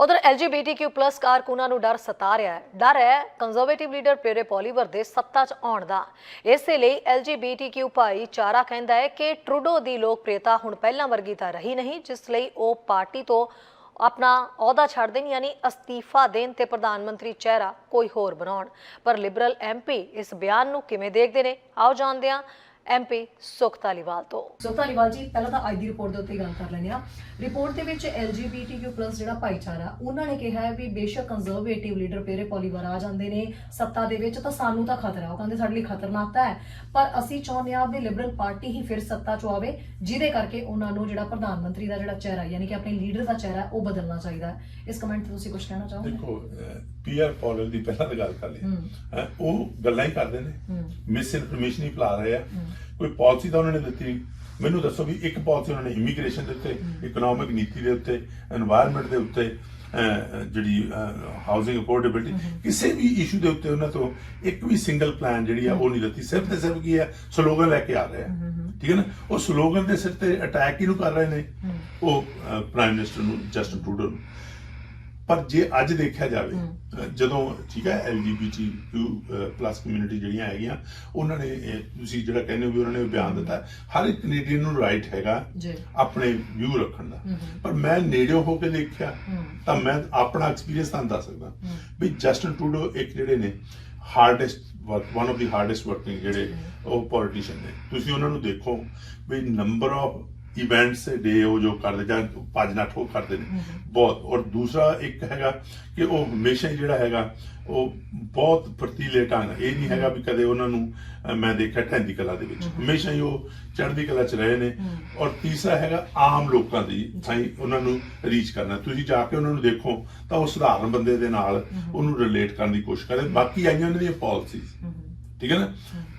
ਉਧਰ LGBTQ+ ਕਾਰਕੁਨਾਂ ਨੂੰ ਡਰ ਸਤਾ ਰਿਹਾ ਹੈ। ਡਰ ਹੈ ਕੰਜ਼ਰਵੇਟਿਵ ਲੀਡਰ ਪੀਰੇ ਪੋਲੀਵਰ ਦੇ ਸੱਤਾ 'ਚ ਆਉਣ ਦਾ। ਇਸੇ ਲਈ LGBTQ ਭਾਈਚਾਰਾ ਕਹਿੰਦਾ ਹੈ ਕਿ ਟਰੂਡੋ ਦੀ ਲੋਕਪ੍ਰਿਯਤਾ ਹੁਣ ਪਹਿਲਾਂ ਵਰਗੀ ਤਾਂ ਰਹੀ ਨਹੀਂ, ਜਿਸ ਲਈ ਉਹ ਪਾਰਟੀ ਤੋਂ ਆਪਣਾ ਅਹੁਦਾ ਛੱਡ ਦੇਣ, ਯਾਨੀ ਅਸਤੀਫਾ ਦੇਣ ਤੇ ਪ੍ਰਧਾਨ ਮੰਤਰੀ ਚਿਹਰਾ ਕੋਈ ਹੋਰ ਬਣਾਉਣ। ਪਰ ਲਿਬਰਲ ਐਮਪੀ ਇਸ ਬਿਆਨ ਨੂੰ ਕਿਵੇਂ ਦੇਖਦੇ ਨੇ? ਆਓ ਜਾਣਦੇ ਹਾਂ ਐਮਪੀ ਸੁਖ ਧਾਲੀਵਾਲ ਤੋਂ। ਸੁਖ ਧਾਲੀਵਾਲ ਜੀ ਪਹਿਲਾਂ ਤਾਂ ਅੱਜ ਦੀ ਰਿਪੋਰਟ ਦੇ ਉੱਤੇ ਗੱਲ ਕਰ ਲੈਂਦੇ ਆ ਰਿਪੋਰਟ ਦੇ ਵਿੱਚ LGBTQ+ ਜਿਹੜਾ ਭਾਈਚਾਰਾ ਉਹਨਾਂ ਨੇ ਕਿਹਾ ਹੈ ਵੀ ਬੇਸ਼ੱਕ ਕੰਜ਼ਰਵੇਟਿਵ ਲੀਡਰ ਪੇਰੇ ਪੋਲੀਵਾਰ ਆ ਜਾਂਦੇ ਨੇ ਸੱਤਾ ਦੇ ਵਿੱਚ ਤਾਂ ਸਾਨੂੰ ਤਾਂ ਖਤਰਾ ਉਹ ਕਹਿੰਦੇ ਸਾਡੇ ਲਈ ਖਤਰਨਾਕ ਤਾਂ ਹੈ। ਪਰ ਅਸੀਂ ਚਾਹੁੰਦੇ ਆ ਵੀ ਲਿਬਰਲ ਪਾਰਟੀ ਹੀ ਫਿਰ ਸੱਤਾ 'ਚ ਆਵੇ ਜਿਹਦੇ ਕਰਕੇ ਉਹਨਾਂ ਨੂੰ ਜਿਹੜਾ ਪ੍ਰਧਾਨ ਮੰਤਰੀ ਦਾ ਜਿਹੜਾ ਚਿਹਰਾ ਯਾਨੀ ਕਿ ਆਪਣੇ ਲੀਡਰ ਦਾ ਚਿਹਰਾ ਉਹ ਬਦਲਣਾ ਚਾਹੀਦਾ ਇਸ ਕਮੈਂਟ ਤੇ ਤੁਸੀਂ ਕੁਝ ਕਹਿਣਾ ਚਾਹੋਗੇ? ਦੇਖੋ ਪੀਅਰ ਪੋਲਰ ਦੀ ਪਹਿਲਾਂ ਤਾਂ ਗੱਲ ਕਰ ਲਈ। ਉਹ ਗੱਲਾਂ ਹੀ ਕਰਦੇ ਨੇ। ਮਿਸ ਇਨਫੋਰਮੇਸ਼ਨ ਹੀ ਫਲਾ ਰਹੇ ਆ। ਕੋਈ ਪਾਲਿਸੀ ਤਾਂ ਉਹਨਾਂ ਨੇ ਦਿੱਤੀ ਮੈਨੂੰ ਦੱਸੋ ਵੀ ਇੱਕ ਪਾਲਿਸੀ ਉਹਨਾਂ ਨੇ ਇਮੀਗ੍ਰੇਸ਼ਨ ਦੇ ਉੱਤੇ ਇਕਨੋਮਿਕ ਨੀਤੀ ਦੇ ਉੱਤੇ এনवायरमेंट ਦੇ ਉੱਤੇ ਜਿਹੜੀ ਹਾਊਸਿੰਗ ਅਫੋਰਡੇਬਿਲਟੀ ਕਿਸੇ ਵੀ ਇਸ਼ੂ ਦੇ ਉੱਤੇ ਉਹਨਾਂ ਤੋਂ ਇੱਕ ਵੀ ਸਿੰਗਲ ਪਲਾਨ ਜਿਹੜੀ ਆ ਉਹ ਨਹੀਂ ਦਿੱਤੀ। ਸਿਰਫ ਤੇ ਸਿਰਫ ਕੀ ਆ? ਸਲੋਗਨ ਲੈ ਕੇ ਆ ਰਹੇ ਆ। ਠੀਕ ਹੈ ਨਾ? ਉਹ ਸਲੋਗਨ ਦੇ ਸਿਰ ਤੇ ਅਟੈਕ ਹੀ ਨੂੰ ਕਰ ਰਹੇ ਨੇ? ਉਹ ਪ੍ਰਾਈਮ ਮਿਨਿਸਟਰ ਨੂੰ ਜਸਟਨ ਟਰੂਡੋ ਪਰ ਜੇ ਅੱਜ ਦੇਖਿਆ ਜਾਵੇ ਜਦੋਂ ਠੀਕ ਹੈ ਐਲਜੀਬੀਟੀ ਪਲੱਸ ਕਮਿਊਨਿਟੀ ਜਿਹੜੀਆਂ ਹੈਗੀਆਂ ਉਹਨਾਂ ਨੇ ਤੁਸੀਂ ਜਿਹੜਾ ਕਹਿੰਦੇ ਹੋ ਵੀ ਉਹਨਾਂ ਨੇ ਬਿਆਨ ਦਿੱਤਾ ਹਰ ਇੱਕ ਕੈਨੇਡੀਅਨ ਨੂੰ ਰਾਈਟ ਹੈਗਾ ਆਪਣੇ ਵਿਊ ਰੱਖਣ ਦਾ। ਪਰ ਮੈਂ ਨੇੜਿਓਂ ਹੋ ਕੇ ਦੇਖਿਆ। ਤਾਂ ਮੈਂ ਆਪਣਾ ਐਕਸਪੀਰੀਅੰਸ ਤੁਹਾਨੂੰ ਦੱਸ ਸਕਦਾ। ਵੀ ਜਸਟਿਨ ਟਰੂਡੋ ਇੱਕ ਜਿਹੜੇ ਨੇ hardest one of the hardest working ਜਿਹੜੇ ਉਹ ਪੋਲੀਟੀਸ਼ੀਅਨ ਨੇ। ਤੁਸੀਂ ਉਹਨਾਂ ਨੂੰ ਦੇਖੋ ਵੀ ਨੰਬਰ ਆਫ ਇਵੈਂਟਸ ਡੇ ਉਹ ਜੋ ਕਰਦੇ ਜਾਂ ਭੱਜ ਉਹ ਕਰਦੇ ਨੇ। ਬਹੁਤ। ਔਰ ਦੂਸਰਾ ਇੱਕ ਹੈਗਾ ਕਿ ਉਹ ਹਮੇਸ਼ਾ ਹੀ ਜਿਹੜਾ ਹੈਗਾ ਉਹ ਬਹੁਤ ਫਰਤੀਲੇ ਢੰਗ ਇਹ ਨਹੀਂ ਹੈਗਾ ਵੀ ਕਦੇ ਉਹਨਾਂ ਨੂੰ ਮੈਂ ਦੇਖਿਆ ਢਹਿੰਦੀ ਕਲਾ ਦੇ ਵਿੱਚ। ਹਮੇਸ਼ਾ ਹੀ ਉਹ ਚੜ੍ਹਦੀ ਕਲਾ 'ਚ ਰਹੇ ਨੇ। ਔਰ ਤੀਸਰਾ ਹੈਗਾ ਆਮ ਲੋਕਾਂ ਦੀ ਥਾਈ ਉਹਨਾਂ ਨੂੰ ਰੀਚ ਕਰਨਾ। ਤੁਸੀਂ ਜਾ ਕੇ ਉਹਨਾਂ ਨੂੰ ਦੇਖੋ ਤਾਂ ਉਹ ਸਧਾਰਨ ਬੰਦੇ ਦੇ ਨਾਲ ਉਹਨੂੰ ਰਿਲੇਟ ਕਰਨ ਦੀ ਕੋਸ਼ਿਸ਼ ਕਰਦੇ ਬਾਕੀ ਆਈਆਂ ਉਹਨਾਂ ਦੀਆਂ ਪਾਲਿਸੀਜ਼ ਠੀਕ ਹੈ ਨਾ?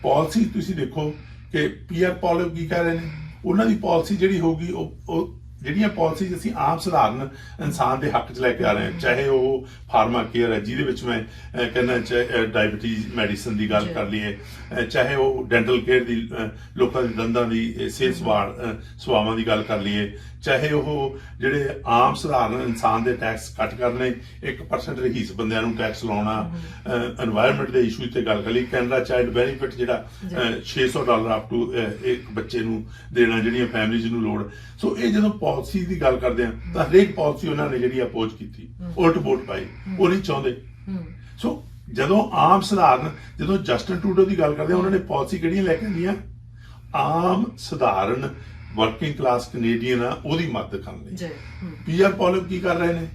ਪਾਲਿਸੀ ਤੁਸੀਂ ਦੇਖੋ ਕਿ ਪੀਆਰ ਪੋਲਿਓ ਕੀ ਕਹਿ ਰਹੇ ਨੇ? ਉਹਨਾਂ ਦੀ ਪਾਲਿਸੀ ਜਿਹੜੀ ਹੋਗੀ ਉਹ ਉਹ ਜਿਹੜੀਆਂ ਪਾਲਿਸੀਜ਼ ਅਸੀਂ ਆਮ ਸਧਾਰਨ ਇਨਸਾਨ ਦੇ ਹੱਕ 'ਚ ਲੈ ਕੇ ਆ ਰਹੇ ਹਾਂ ਚਾਹੇ ਉਹ ਫਾਰਮਾ ਕੇਅਰ ਹੈ ਜਿਹਦੇ ਵਿੱਚ ਮੈਂ ਕਹਿੰਦਾ ਚ ਡਾਇਬੀਟੀਜ਼ ਮੈਡੀਸਨ ਦੀ ਗੱਲ ਕਰ ਲਈਏ ਚਾਹੇ ਉਹ ਡੈਂਟਲ ਕੇਅਰ ਦੀ ਲੋਕਾਂ ਦੇ ਦੰਦਾਂ ਦੀ ਸਿਹਤ ਸਵਾਲ ਸੁਆਵਾਂ ਦੀ ਗੱਲ ਕਰ ਲਈਏ ਚਾਹੇ ਉਹ ਜਿਹੜੇ ਆਮ ਸਧਾਰਨ ਇਨਸਾਨ ਦੇ ਟੈਕਸ ਕੱਟ ਕਰਨੇ 1% ਰਹੀਸ ਬੰਦਿਆਂ ਨੂੰ ਟੈਕਸ ਲਾਉਣਾ এনवायरमेंट ਦੇ ਇਸ਼ੂ ਤੇ ਗੱਲ ਕਰ ਲਈ ਕੈਨੇਡਾ ਚਾਈਲਡ ਬੈਨੀਫਿਟ ਜਿਹੜਾ 600 ਡਾਲਰ ਅਪ ਟੂ ਇੱਕ ਬੱਚੇ ਨੂੰ ਦੇਣਾ ਜਿਹੜੀਆਂ ਫੈਮਿਲੀਜ਼ ਨੂੰ ਲੋੜ। ਸੋ ਇਹ ਜਦੋਂ ਪਾਲਿਸੀ ਦੀ ਗੱਲ ਕਰਦੇ ਆ ਤਾਂ ਹਰੇਕ ਪਾਲਿਸੀ ਉਹਨਾਂ ਨੇ ਜਿਹੜੀ ਅਪੋਜ਼ ਕੀਤੀ ਉਲਟ ਵੋਟ ਪਾਈ ਉਹ ਨਹੀਂ ਚਾਹੁੰਦੇ। ਸੋ ਜਦੋਂ ਆਮ ਸਧਾਰਨ ਜਦੋਂ ਜਸਟਿਨ ਟਰੂਡੋ ਦੀ ਗੱਲ ਕਰਦੇ ਆ ਉਹਨਾਂ ਨੇ ਪਾਲਿਸੀ ਕਿਹੜੀਆਂ ਲੈ ਕੇ ਆਂਦੀਆਂ ਆਮ ਸਧਾਰਨ ਵਰਕਿੰਗ ਕਲਾਸ ਕੈਨੇਡੀਅਨ ਆ ਉਹਦੀ ਮਦਦ ਕਰਨ ਲਈ। ਜੀ ਪੀਆਰ ਪੋਲਿਸ ਕੀ ਕਰ ਰਹੇ ਨੇ?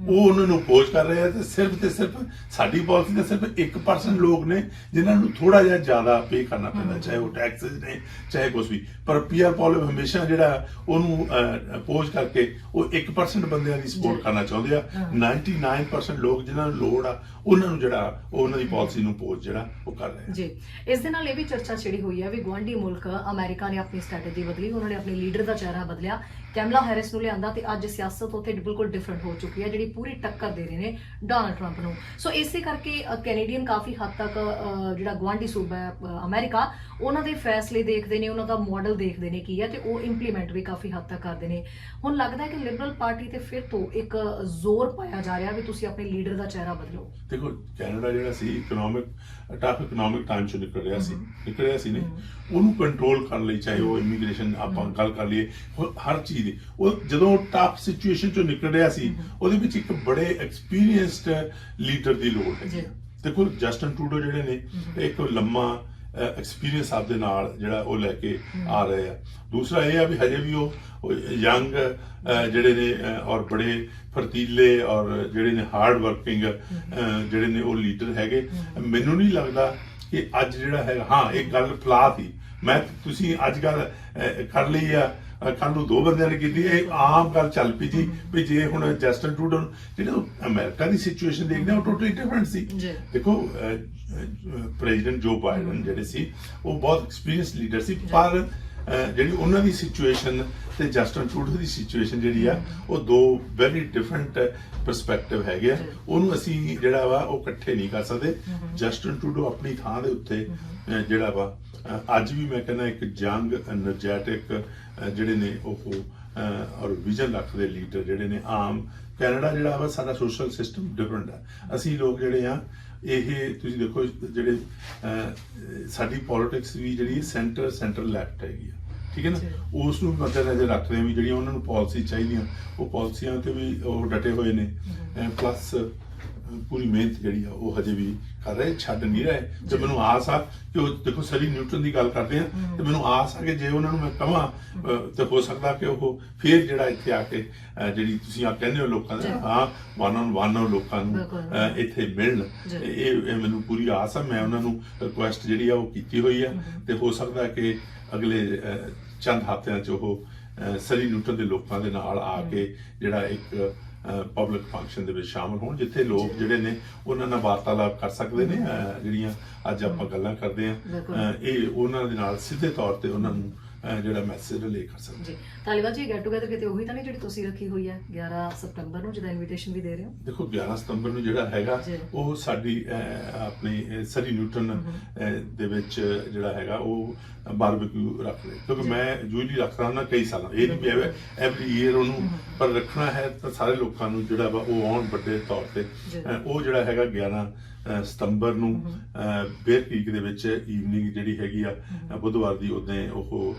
ਉਹ ਉਹਨਾਂ ਨੂੰ ਅਪੋਜ਼ ਕਰ ਰਹੇ ਆ ਤੇ ਸਿਰਫ ਤੇ ਸਿਰਫ ਸਾਡੀ ਪਾਲਿਸੀ ਦੇ ਸਿਰਫ 1% ਲੋਕ ਨੇ ਜਿਨ੍ਹਾਂ ਨੂੰ ਥੋੜਾ ਜਿਹਾ ਜ਼ਿਆਦਾ ਪੇ ਕਰਨਾ ਪੈਂਦਾ ਚਾਹੇ ਉਹ ਟੈਕਸਸ ਨੇ ਚਾਹੇ ਕੁਝ ਵੀ। ਪਰ ਪੀਆਰ ਪੋਲਿਸ ਹਮੇਸ਼ਾ ਜਿਹੜਾ ਉਹਨੂੰ ਅਪੋਜ਼ ਕਰਕੇ ਉਹ 1% ਬੰਦਿਆਂ ਦੀ ਸਪੋਰਟ। ਕਰਨਾ ਚਾਹੁੰਦੇ ਆ। 99% ਲੋਕ ਜਿਨ੍ਹਾਂ ਨੂੰ ਲੋੜ ਆ ਉਹਨਾਂ ਨੂੰ ਜਿਹੜਾ ਉਹ ਉਹਨਾਂ ਦੀ ਪਾਲਿਸੀ ਨੂੰ ਅਪੋਜ਼ ਜਿਹੜਾ ਉਹ ਕਰ ਰਹੇ ਆ। ਜੀ। ਇਸ ਦੇ ਨਾਲ ਇਹ ਵੀ ਚਰਚਾ ਛਿੜੀ ਹੋਈ ਹੈ ਵੀ ਗੁਆਂਢੀ ਮੁਲਕ ਅਮਰੀਕਾ ਨੇ ਆਪਣੀ ਸਟ੍ਰੈਟਜੀ ਬਦਲੀ ਉਹਨਾਂ ਨੇ ਆਪਣੇ ਲੀਡਰ ਦਾ ਚਿਹਰਾ ਬਦਲਿਆ। ਕੈਮਲਾ ਹੈਰਿਸ ਨੂੰ ਲਿਆਂਦਾ ਤੇ ਅੱਜ ਸਿਆਸਤ ਉੱਥੇ ਬਿਲਕੁਲ ਡਿਫਰੈਂਟ ਹੋ ਚੁੱਕੀ ਹੈ ਜਿਹੜੀ ਪੂਰੀ ਟੱਕਰ ਦੇ ਰਹੇ ਨੇ ਡੋਨਾਲਡ ਟਰੰਪ ਨੂੰ। ਸੋ ਇਸੇ ਕਰਕੇ ਕੈਨੇਡੀਅਨ ਕਾਫੀ ਹੱਦ ਤੱਕ ਜਿਹੜਾ ਗੁਆਂਢੀ ਸੂਬਾ ਹੈ ਅਮਰੀਕਾ ਉਹਨਾਂ ਦੇ ਫੈਸਲੇ ਦੇਖਦੇ ਨੇ ਉਹਨਾਂ ਦਾ ਮਾਡਲ ਦੇਖਦੇ ਨੇ ਕੀ ਹੈ ਤੇ ਉਹ ਇੰਪਲੀਮੈਂਟ ਵੀ ਕਾਫੀ ਹੱਦ ਤੱਕ ਕਰਦੇ ਨੇ। ਹੁਣ ਲੱਗਦਾ ਹੈ ਕਿ ਲਿਬਰਲ ਪਾਰਟੀ ਤੇ ਫਿਰ ਤੋਂ ਇੱਕ ਜ਼ੋਰ ਪਾਇਆ ਜਾ ਰਿਹਾ ਵੀ ਤੁਸੀਂ ਆਪਣੇ ਲੀਡਰ ਦਾ ਚਿਹਰਾ ਬਦਲੋ। ਦੇਖੋ ਕੈਨੇਡਾ ਜਿਹੜਾ ਸੀ ਇਕਨੋਮਿਕ ਟਫ ਇਕਨੋਮਿਕ ਟਾਈਮ ਚੋਂ ਨਿਕਲ ਰਿਹਾ ਸੀ ਨਿਕਲ ਰਿਹਾ ਸੀ ਨੇ ਉਹਨੂੰ ਕੰਟਰੋਲ ਕਰਨ ਲਈ ਚਾਹੇ ਉਹ ਇਮੀਗ੍ਰੇਸ਼ਨ ਆਪਾਂ ਗੱਲ ਕਰ ਲਈਏ ਹਰ ਚੀਜ਼ ਦੀ ਉਹ ਜਦੋਂ ਟਫ ਸਿਚੁਏਸ਼ਨ ਚੋਂ ਨਿਕਲ ਰਿਹਾ ਸੀ ਉਹਦੇ ਵਿੱਚ ਇੱਕ ਬੜੇ ਐਕਸਪੀਰੀਅੰਸਡ ਲੀਡਰ ਦੀ ਲੋੜ ਹੈ। ਦੇਖੋ ਜਸਟਨ ਟਰੂਡੋ ਜਿਹੜੇ ਨੇ ਇੱਕ ਲੰਮਾ ਐਕਸਪੀਰੀਅੰਸ ਆਪਦੇ ਨਾਲ ਜਿਹੜਾ ਉਹ ਲੈ ਕੇ ਆ ਰਹੇ ਆ। ਦੂਸਰਾ ਇਹ ਆ ਵੀ ਹਜੇ ਵੀ ਉਹ ਯੰਗ ਜਿਹੜੇ ਨੇ ਔਰ ਬੜੇ ਫਰਤੀਲੇ ਔਰ ਜਿਹੜੇ ਨੇ ਹਾਰਡ ਵਰਕਿੰਗ ਜਿਹੜੇ ਨੇ ਉਹ ਲੀਡਰ ਹੈਗੇ। ਮੈਨੂੰ ਨਹੀਂ ਲੱਗਦਾ ਕਿ ਅੱਜ ਜਿਹੜਾ ਹੈ ਹਾਂ ਇੱਕ ਗੱਲ ਫਲਾ ਸੀ। ਮੈਂ ਤੁਸੀਂ ਅੱਜ ਅਹ, ਕਰ ਲਈ ਆ ਕੱਲ ਨੂੰ ਦੋ ਬੰਦਿਆਂ ਨੇ ਕੀਤੀ ਇਹ ਆਮ ਗੱਲ ਚੱਲ ਪਈ ਜੀ ਵੀ ਜੇ ਹੁਣ ਜਸਟਨ ਟਰੂਡੋ ਨੂੰ- ਜਿਹੜੇ ਅਮਰੀਕਾ ਦੀ ਸਿਚੁਏਸ਼ਨ ਦੇਖਦੇ ਆ ਉਹ ਟੋਟਲੀ ਡਿਫਰੈਂਟ ਸੀ। ਦੇਖੋ ਪ੍ਰੈਜ਼ੀਡੈਂਟ ਜੋ ਬਾਈਡਨ ਜਿਹੜੇ ਸੀ ਉਹ ਬਹੁਤ ਐਕਸਪੀਰੀਅੰਸ ਲੀਡਰ ਸੀ ਪਰ ਜਿਹੜੀ ਉਹਨਾਂ ਦੀ ਸਿਚੁਏਸ਼ਨ ਤੇ ਜਸਟਨ ਟਰੂਡੋ ਦੀ ਸਿਚੁਏਸ਼ਨ ਜਿਹੜੀ ਆ ਉਹ ਦੋ ਵੈਰੀ ਡਿਫਰੈਂਟ ਪਰਸਪੈਕਟਿਵ ਹੈਗੇ ਆ। ਉਹਨੂੰ ਅਸੀਂ ਜਿਹੜਾ ਵਾ ਉਹ ਇਕੱਠੇ ਨਹੀਂ ਕਰ ਸਕਦੇ। ਜਸਟਨ ਟੂਡੋ ਆਪਣੀ ਥਾਂ ਦੇ ਉੱਤੇ ਜਿਹੜਾ ਵਾ ਅੱਜ ਵੀ ਮੈਂ ਕਹਿੰਦਾ ਇੱਕ ਜੰਗ એનર્ਜੈਟਿਕ ਜਿਹੜੇ ਨੇ ਉਹ ਔਰ ਵਿਜ਼ਨ ਰੱਖਦੇ ਲੀਡਰ ਜਿਹੜੇ ਨੇ ਆਮ। ਕੈਨੇਡਾ ਜਿਹੜਾ ਵਾ ਸਾਡਾ ਸੋਸ਼ਲ ਸਿਸਟਮ ਡਿਫਰੈਂਟ ਆ। ਅਸੀਂ ਲੋਕ ਜਿਹੜੇ ਆ ਇਹ ਤੁਸੀਂ ਦੇਖੋ ਜਿਹੜੇ ਸਾਡੀ ਪੋਲਿਟਿਕਸ ਵੀ ਜਿਹੜੀ ਸੈਂਟਰ ਸੈਂਟਰ ਲੈਫਟ ਹੈਗੀ ਆ। ਠੀਕ ਹੈ ਨਾ। ਉਸ ਨੂੰ ਮੱਦੇਨਜ਼ਰ ਰੱਖਦੇ ਆ ਵੀ ਜਿਹੜੀਆਂ ਉਹਨਾਂ ਨੂੰ ਪਾਲਿਸੀ ਚਾਹੀਦੀਆਂ ਉਹ ਪਾਲਿਸੀਆਂ ਤੇ ਵੀ ਉਹ ਡਟੇ ਹੋਏ ਨੇ। ਪਲੱਸ ਪੂਰੀ ਮਿਹਨਤ ਜਿਹੜੀ ਆ ਉਹ ਹਜੇ ਵੀ ਕਰ ਰਹੇ ਛੱਡ ਨਹੀਂ ਰਹੇ। ਤੇ ਮੈਨੂੰ ਆਸ ਆ ਕਿ ਉਹ ਦੇਖੋ ਸਰੀ ਨਿਊਟਨ ਦੀ ਗੱਲ ਕਰਦੇ ਆ ਤੇ ਮੈਨੂੰ ਆਸ ਆ ਕਿ ਜੇ ਉਹਨਾਂ ਨੂੰ ਮੈਂ ਕਹਾਂ ਤੇ ਹੋ ਸਕਦਾ ਕਿ ਉਹ ਫੇਰ ਜਿਹੜਾ ਇੱਥੇ ਆ ਕੇ ਜਿਹੜੀ ਤੁਸੀਂ ਆ ਕਹਿੰਦੇ ਹੋ ਲੋਕਾਂ ਦੇ। ਹਾਂ ਵਨ ਔਨ ਵਨ ਲੋਕਾਂ ਨੂੰ ਇੱਥੇ ਮਿਲਣ। ਇਹ ਮੈਨੂੰ ਪੂਰੀ ਆਸ ਆ ਮੈਂ ਉਹਨਾਂ ਨੂੰ ਰਿਕੁਐਸਟ ਜਿਹੜੀ ਆ ਉਹ ਕੀਤੀ ਹੋਈ ਆ। ਤੇ ਹੋ ਸਕਦਾ ਕਿ ਅਗਲੇ ਚੰਦ ਹਫ਼ਤਿਆਂ 'ਚ ਉਹ ਸਰੀ ਨਿਊਟਨ ਦੇ ਲੋਕਾਂ ਦੇ ਨਾਲ ਆ ਕੇ ਜਿਹੜਾ ਇੱਕ ਪਬਲਿਕ ਫੰਕਸ਼ਨ ਦੇ ਵਿੱਚ ਸ਼ਾਮਲ ਹੋਣ ਜਿੱਥੇ ਲੋਕ ਜਿਹੜੇ ਨੇ ਉਹਨਾਂ ਨਾਲ ਵਾਰਤਾਲਾਪ ਕਰ ਸਕਦੇ ਨੇ ਜਿਹੜੀਆਂ ਅੱਜ ਆਪਾਂ ਗੱਲਾਂ ਕਰਦੇ ਆ। ਇਹ ਉਹਨਾਂ ਦੇ ਨਾਲ ਸਿੱਧੇ ਤੌਰ ਤੇ ਉਹਨਾਂ ਨੂੰ ਅਹ, ਜਿਹੜਾ ਮੈਸੇਜ ਰਿਲੇ ਕਰ ਸਕਦੇ ਜੀ। ਤਾਲੀਬਾ ਜੀ ਗੈਟ ਟੂਗੇਦਰ ਕਿਤੇ ਉਹੀ ਤਾਂ ਨਹੀਂ ਜਿਹੜੀ ਤੁਸੀਂ ਰੱਖੀ ਹੋਈ ਹੈ? 11 ਸਤੰਬਰ ਨੂੰ ਜਿਹਦਾ ਇਨਵੀਟੇਸ਼ਨ ਵੀ ਦੇ ਰਹੇ ਹੋ। ਦੇਖੋ 11 ਸਤੰਬਰ ਨੂੰ ਜਿਹੜਾ ਹੈਗਾ ਜੀ। ਉਹ ਸਾਡੀ ਅਹ, ਆਪਣੀ ਅਹ, ਸਰੀ ਨਿਊਟਨ ਅਹ, ਦੇ ਵਿੱਚ ਜਿਹੜਾ ਹੈਗਾ ਉਹ ਬਾਰਬੀਕਿਊ ਰੱਖ ਕਿਉਂਕਿ ਮੈਂ ਯੂਜੂਲੀ ਰੱਖਦਾ ਹਾਂ ਕਈ ਸਾਲਾਂ। ਇਹ ਨਹੀਂ ਵੀ ਐਵਰੀ ਈਅਰ ਉਹਨੂੰ ਪਰ ਰੱਖਣਾ ਹੈ ਤਾਂ ਸਾਰੇ ਲੋਕਾਂ ਨੂੰ ਜਿਹੜਾ ਵਾ ਉਹ ਆਉਣ ਵੱਡੇ ਤੌਰ ਤੇ। ਜੀ। ਅਹ, ਉਹ ਜਿਹੜਾ ਹੈਗਾ 11 ਅਹ, ਸਤੰਬਰ ਨੂੰ ਬੇਰ ਦੇ ਵਿੱਚ ਈਵਨਿੰਗ ਜਿਹੜੀ ਹੈਗੀ ਆ ਅਹ, ਬੁੱਧਵਾਰ ਦੀ ਉਦੋਂ ਉਹ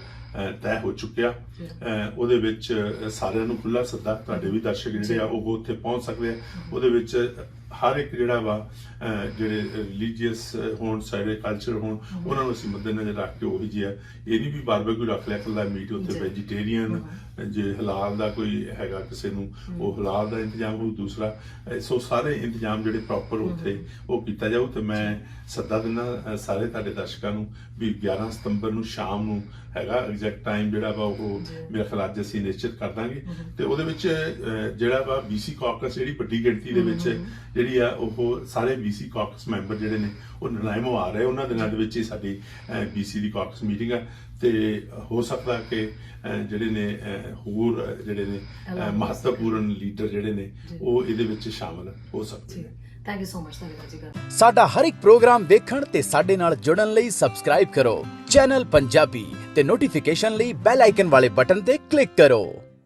ਤੈਅ ਹੋ ਚੁੱਕਿਆ। ਉਹਦੇ ਵਿੱਚ ਸਾਰਿਆਂ ਨੂੰ ਖੁੱਲਾ ਸੱਦਾ ਤੁਹਾਡੇ ਵੀ ਦਰਸ਼ਕ ਜਿਹੜੇ ਆ ਉਹ ਉੱਥੇ ਪਹੁੰਚ ਸਕਦੇ ਆ। ਉਹਦੇ ਵਿੱਚ ਹਰ ਇੱਕ ਜਿਹੜਾ ਵਾ ਜਿਹੜੇ ਰਿਲੀਜੀਅਸ ਹੋਣ ਸਾਡੇ ਕਲਚਰ ਹੋਣ ਉਹਨਾਂ ਨੂੰ ਅਸੀਂ ਮੱਦੇਨਜ਼ਰ ਰੱਖ ਕੇ ਉਹੀ ਜਿਹਾ ਇਹ ਨਹੀਂ ਵੀ ਬਾਰਬੇਕਿਊ ਰੱਖ ਲਿਆ ਕੱਲਾ ਮੀਟ ਉੱਥੇ। ਵੈਜੀਟੇਰੀਅਨ ਜੇ ਹਲਾਲ ਦਾ ਕੋਈ ਹੈਗਾ ਕਿਸੇ ਨੂੰ ਉਹ ਹਲਾਲ ਦਾ ਇੰਤਜ਼ਾਮ ਹੋਊ ਦੂਸਰਾ ਸੋ ਸਾਰੇ ਇੰਤਜ਼ਾਮ ਜਿਹੜੇ ਪ੍ਰੋਪਰ ਉੱਥੇ ਉਹ ਕੀਤਾ ਜਾਊ ਤੇ ਮੈਂ ਸੱਦਾ ਦਿੰਦਾ ਸਾਰੇ ਤੁਹਾਡੇ ਦਰਸ਼ਕਾਂ ਨੂੰ ਵੀ 11 ਸਤੰਬਰ ਨੂੰ ਸ਼ਾਮ ਨੂੰ ਹੈਗਾ ਐਗਜ਼ੈਕਟ ਟਾਈਮ ਜਿਹੜਾ ਵਾ ਉਹ। ਮੇਰੇ ਖਿਆਲ ਅੱਜ ਅਸੀਂ ਨਿਸ਼ਚਿਤ ਕਰ ਦਾਂਗੇ। ਤੇ ਉਹਦੇ ਵਿੱਚ ਜਿਹੜਾ ਵਾ BC ਕਾਕਸ ਜਿਹੜੀ ਵੱਡੀ ਗਿਣਤੀ ਦੇ ਵਿੱਚ ਜਿਹੜੀ ਆ ਉਹ ਸਾਰੇ BC ਕਾਕਸ ਮੈਂਬਰ ਜਿਹੜੇ ਨੇ ਉਹ ਨਲਾਇਮੋ ਆ ਰਹੇ ਉਹਨਾਂ ਦਿਨਾਂ ਦੇ ਵਿੱਚ ਹੀ ਸਾਡੀ BC ਦੀ ਕਾਕਸ ਮੀਟਿੰਗ ਆ। ਤੇ ਹੋ ਸਕਦਾ ਕਿ ਜਿਹੜੇ ਨੇ ਹੋਰ ਜਿਹੜੇ ਨੇ ਮਹੱਤਵਪੂਰਨ ਲੀਡਰ ਜਿਹੜੇ ਨੇ ਜੀ। ਉਹ ਇਹਦੇ ਵਿੱਚ ਸ਼ਾਮਲ ਹੋ ਸਕਦੇ ਨੇ। Thank you so much Taliba ji. ਸਾਡਾ ਹਰ ਇੱਕ ਪ੍ਰੋਗਰਾਮ ਵੇਖਣ ਤੇ ਸਾਡੇ ਨਾਲ ਜੁੜਨ ਲਈ ਸਬਸਕ੍ਰਾਈਬ ਕਰੋ। ਚੈਨਲ ਪੰਜਾਬੀ ਤੇ ਨੋਟੀਫਿਕੇਸ਼ਨ ਲਈ ਬੈਲ ਆਈਕਨ ਵਾਲੇ ਬਟਨ ਤੇ ਕਲਿੱਕ ਕਰੋ।